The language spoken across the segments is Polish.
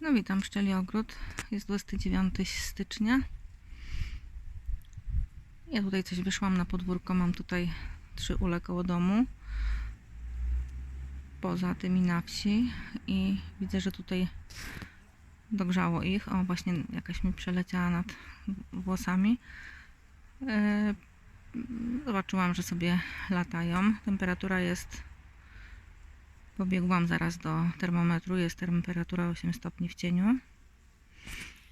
No witam, Szczeli Ogród. Jest 29 stycznia. Ja tutaj coś wyszłam na podwórko. Mam tutaj trzy ule koło domu. Poza tymi na wsi. I widzę, że tutaj dogrzało ich. O, właśnie jakaś mi przeleciała nad włosami. E, Zobaczyłam, że sobie latają. Temperatura jest Pobiegłam zaraz do termometru. Jest temperatura 8 stopni w cieniu.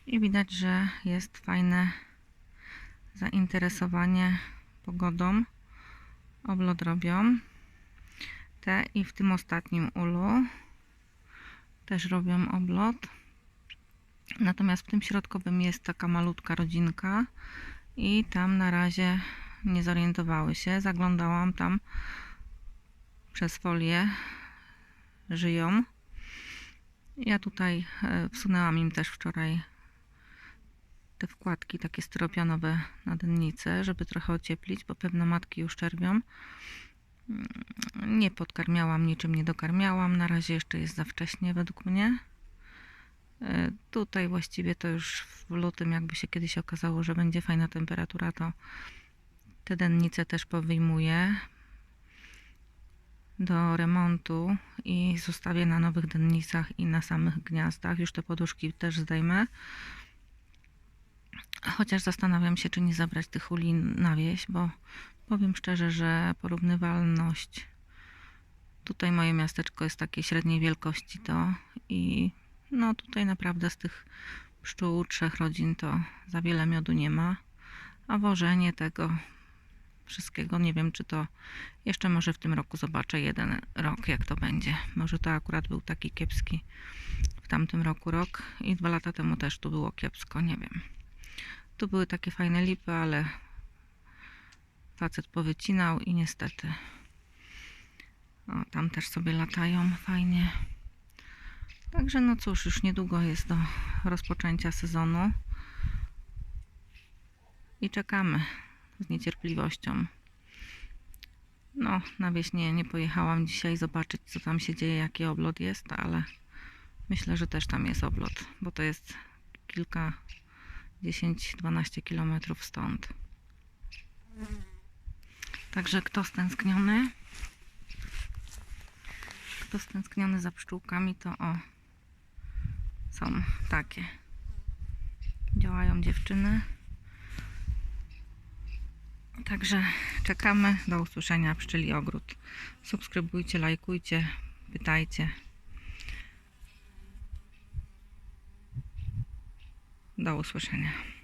I widać, że jest fajne zainteresowanie pogodą. Oblot robią. Te i w tym ostatnim ulu też robią oblot. Natomiast w tym środkowym jest taka malutka rodzinka i tam na razie nie zorientowały się. Zaglądałam tam przez folię żyją. Ja tutaj e, wsunęłam im też wczoraj te wkładki takie styropianowe na dennicę, żeby trochę ocieplić, bo pewne matki już czerwią. Mm, Nie podkarmiałam, niczym nie dokarmiałam. Na razie jeszcze jest za wcześnie według mnie. E, Tutaj właściwie to już w lutym, jakby się kiedyś okazało, że będzie fajna temperatura, to te dennice też powyjmuję do remontu i zostawię na nowych dennicach i na samych gniazdach. Już te poduszki też zdejmę. Chociaż zastanawiam się, czy nie zabrać tych uli na wieś, bo powiem szczerze, że porównywalność tutaj moje miasteczko jest takiej średniej wielkości to i no tutaj naprawdę z tych pszczół trzech rodzin to za wiele miodu nie ma, a wożenie tego wszystkiego. Nie wiem, czy to jeszcze może w tym roku zobaczę jeden rok, jak to będzie. Może to akurat był taki kiepski w tamtym roku rok i dwa lata temu też tu było kiepsko, nie wiem. Tu były takie fajne lipy, ale facet powycinał i niestety o, tam też sobie latają fajnie. Także no cóż, już niedługo jest do rozpoczęcia sezonu i czekamy z niecierpliwością. No, na wieś nie, nie pojechałam dzisiaj zobaczyć, co tam się dzieje, jaki oblot jest, ale myślę, że też tam jest oblot, bo to jest kilka, 10-12 kilometrów stąd. Także kto stęskniony, kto stęskniony za pszczółkami, to o, są takie. Działają dziewczyny. Także czekamy. Do usłyszenia pszczeli ogród. Subskrybujcie, lajkujcie, pytajcie. Do usłyszenia.